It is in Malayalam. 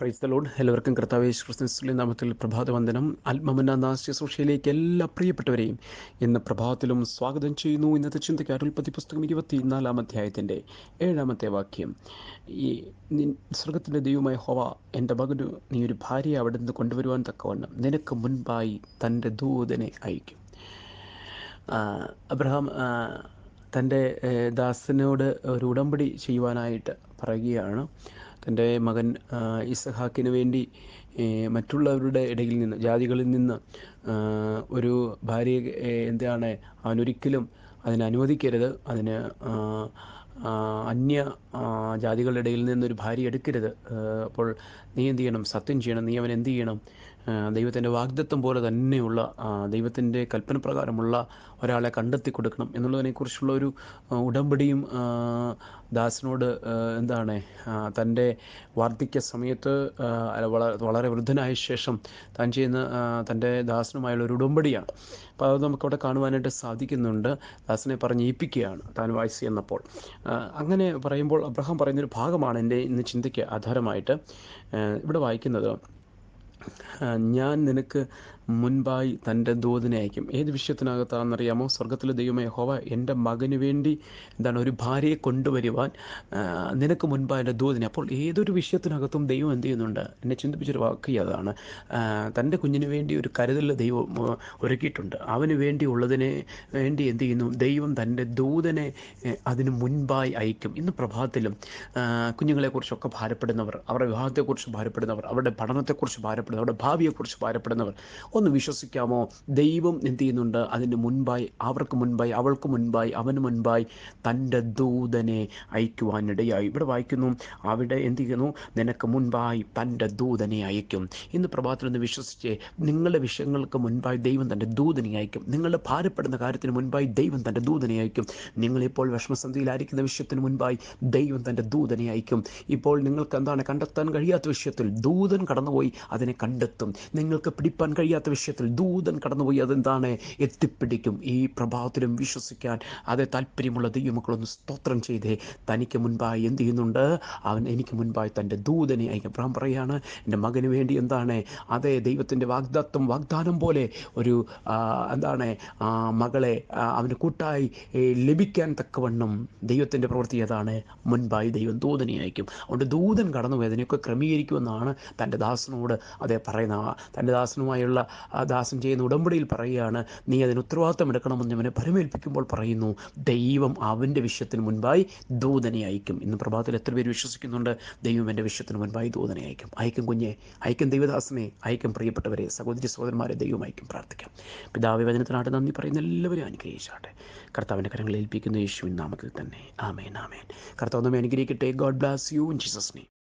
പ്രൈസ് ദ ലോഡ് എല്ലാവർക്കും കർത്താവ് ക്രിസ്ത്യൻസിലെ നാമത്തിൽ പ്രഭാതവന്ദനം. നാസ്യ ശുശ്രൂഷയിലേക്ക് എല്ലാ പ്രിയപ്പെട്ടവരെയും ഇന്ന് പ്രഭാതത്തിലും സ്വാഗതം ചെയ്യുന്നു. ഇന്നത്തെ ചിന്തയ്ക്ക് അരുൾപതി പുസ്തകം ഇരുപത്തിനാലാം അധ്യായത്തിന്റെ ഏഴാമത്തെ വാക്യം. ഈ സ്വർഗത്തിന്റെ ദൈവമായ ഹോവ എന്റെ മകനു നീ ഒരു ഭാര്യയെ അവിടെ നിന്ന് കൊണ്ടുവരുവാൻ തക്കവണ്ണം നിനക്ക് മുൻപായി തന്റെ ദൂതനെ അയക്കും. അബ്രഹാം തന്റെ ദാസനോട് ഒരു ഉടമ്പടി ചെയ്യുവാനായിട്ട് പറയുകയാണ്. തന്റെ മകൻ ഇസഹാക്കിന് വേണ്ടി മറ്റുള്ളവരുടെ ഇടയിൽ നിന്ന് ജാതികളിൽ നിന്ന് ഒരു ഭാര്യയെ എന്താണ് അവനൊരിക്കലും അതിനെ അനുവദിക്കരുത്. അതിന് അന്യ ജാതികളുടെ ഇടയിൽ നിന്നൊരു ഭാര്യ എടുക്കരുത്. അപ്പോൾ നീ എന്ത് ചെയ്യണം? സത്യം ചെയ്യണം. നീ അവൻ എന്ത് ചെയ്യണം? ദൈവത്തിന്റെ വാഗ്ദത്വം പോലെ തന്നെയുള്ള ദൈവത്തിന്റെ കൽപ്പന പ്രകാരമുള്ള ഒരാളെ കണ്ടെത്തി കൊടുക്കണം എന്നുള്ളതിനെക്കുറിച്ചുള്ള ഒരു ഉടമ്പടിയും ദാസിനോട് എന്താണ് തന്റെ വാർദ്ധക്യ സമയത്ത് വളരെ വൃദ്ധനായ ശേഷം താൻ ചെയ്യുന്ന തന്റെ ദാസനുമായുള്ള ഒരു ഉടമ്പടിയാണ്. അപ്പോൾ അത് നമുക്കവിടെ കാണുവാനായിട്ട് സാധിക്കുന്നുണ്ട്. ദാസനെ പറഞ്ഞ് ഏൽപ്പിക്കുകയാണ് താൻ വായിച്ചു ചെന്നപ്പോൾ. അങ്ങനെ പറയുമ്പോൾ അബ്രഹാം പറയുന്നൊരു ഭാഗമാണ് എന്റെ ഇന്ന് ചിന്തയ്ക്ക് ആധാരമായിട്ട്. ഇവിടെ വായിക്കുന്നത് ഞാൻ നിനക്ക് മുൻപായി തന്റെ ദൂതനെ അയക്കും. ഏത് വിഷയത്തിനകത്താണെന്നറിയാമോ? സ്വർഗത്തിലെ ദൈവമേ ഹോവ എന്റെ മകന് വേണ്ടി എന്താണ് ഒരു ഭാര്യയെ കൊണ്ടുവരുവാൻ നിനക്ക് മുൻപായി എന്റെ ദൂതനെ. അപ്പോൾ ഏതൊരു വിഷയത്തിനകത്തും ദൈവം എന്ത് ചെയ്യുന്നുണ്ട്? എന്നെ ചിന്തിപ്പിച്ചൊരു വാക്ക് അതാണ്. തന്റെ കുഞ്ഞിന് വേണ്ടി ഒരു കരുതൽ ദൈവം ഒരുക്കിയിട്ടുണ്ട്. അവന് വേണ്ടിയുള്ളതിനെ വേണ്ടി എന്ത് ചെയ്യുന്നു? ദൈവം തന്റെ ദൂതനെ അതിന് മുൻപായി അയക്കും. ഇന്ന് പ്രഭാതത്തിലും കുഞ്ഞുങ്ങളെക്കുറിച്ചൊക്കെ ഭാരപ്പെടുന്നവർ അവരുടെ വിവാഹത്തെക്കുറിച്ച് ഭാരപ്പെടുന്നവർ അവരുടെ പഠനത്തെക്കുറിച്ച് ഭാരപ്പെടുന്നവർ അവരുടെ ഭാവിയെക്കുറിച്ച് ഭാരപ്പെടുന്നവർ. ഒന്ന് വിശ്വസിക്കാമോ? ദൈവം എന്ത് ചെയ്യുന്നുണ്ട്? അതിന് മുൻപായി അവർക്ക് മുൻപായി അവൾക്ക് മുൻപായി അവന് മുൻപായി തന്റെ ദൂതനെ അയക്കുവാനിടയായി. ഇവിടെ വായിക്കുന്നു അവിടെ എന്ത് ചെയ്യുന്നു? നിനക്ക് മുൻപായി തന്റെ ദൂതനെ അയക്കും ഇന്ന് പ്രഭാതത്തിൽ ഒന്ന് വിശ്വസിച്ച് നിങ്ങളുടെ വിഷയങ്ങൾക്ക് മുൻപായി ദൈവം തന്റെ ദൂതനെ അയക്കും നിങ്ങളുടെ ഭാരപ്പെടുന്ന കാര്യത്തിന് മുൻപായി ദൈവം തന്റെ ദൂതനെ അയക്കും നിങ്ങളിപ്പോൾ വിഷമസന്ധിയിലായിരിക്കുന്ന വിഷയത്തിന് മുൻപായി ദൈവം തന്റെ ദൂതനെ അയക്കും ഇപ്പോൾ നിങ്ങൾക്ക് എന്താണ് കണ്ടെത്താൻ കഴിയാത്ത വിഷയത്തിൽ ദൂതൻ കടന്നുപോയി അതിനെ കണ്ടെത്തും. നിങ്ങൾക്ക് പിടിപ്പാൻ കഴിയാത്ത വിഷയത്തിൽ ദൂതൻ കടന്നുപോയി അതെന്താണ്? എത്തിപ്പിടിക്കും. ഈ പ്രഭാവത്തിലും വിശ്വസിക്കാൻ അതേ താല്പര്യമുള്ള ദൈവമക്കളൊന്ന് സ്തോത്രം ചെയ്തേ. തനിക്ക് മുൻപായി എന്ത് ചെയ്യുന്നുണ്ട്? അവൻ എനിക്ക് മുൻപായി തന്റെ ദൂതനെ അയക്കും അബ്രഹാം പറയാണ് എന്റെ മകന് വേണ്ടി എന്താണ്? അതേ ദൈവത്തിന്റെ വാഗ്ദത്വം വാഗ്ദാനം പോലെ ഒരു എന്താണ്? മകളെ അവന് കൂട്ടായി ലഭിക്കാൻ തക്കവണ്ണം ദൈവത്തിന്റെ പ്രവൃത്തി ഏതാണ്? മുൻപായി ദൈവം ദൂതനെ അയക്കും. അതുകൊണ്ട് ദൂതൻ കടന്നു വേദനയൊക്കെ ക്രമീകരിക്കുമെന്നാണ് തന്റെ ദാസനോട് അതേ പറയുന്ന തന്റെ ദാസനുമായുള്ള ദാസൻ ചെയ്യുന്ന ഉടമ്പടിയിൽ പറയുകയാണ് നീ അതിന് ഉത്തരവാദിത്തം എടുക്കണമെന്ന് അവനെ പരമേൽപ്പിക്കുമ്പോൾ പറയുന്നു ദൈവം അവന്റെ വിഷയത്തിന് മുൻപായി ദൂതനെ അയക്കും. ഇന്ന് പ്രഭാതത്തിൽ എത്ര പേര് വിശ്വസിക്കുന്നുണ്ട്? ദൈവം എന്റെ വിഷയത്തിന് മുൻപായി ദൂതനെ അയക്കും. അയക്കും കുഞ്ഞെ അയക്കും ദൈവദാസനെ അയക്കും പ്രിയപ്പെട്ടവരെ സഹോദരി സഹോദരന്മാരെ ദൈവം അയക്കും പ്രാർത്ഥിക്കാം. പിതാവ് വേദനത്തിനാട്ട് നന്ദി പറയുന്ന എല്ലാവരും അനുഗ്രഹിച്ചാട്ടെ കർത്താവിന്റെ കരങ്ങളിൽ ഏൽപ്പിക്കുന്ന യേശുവിൻ നാമത്തിൽ തന്നെ. ആമേൻ ആമേൻ. കർത്താവ് നമ്മെ അനുഗ്രഹിക്കട്ടെ. God bless you in Jesus name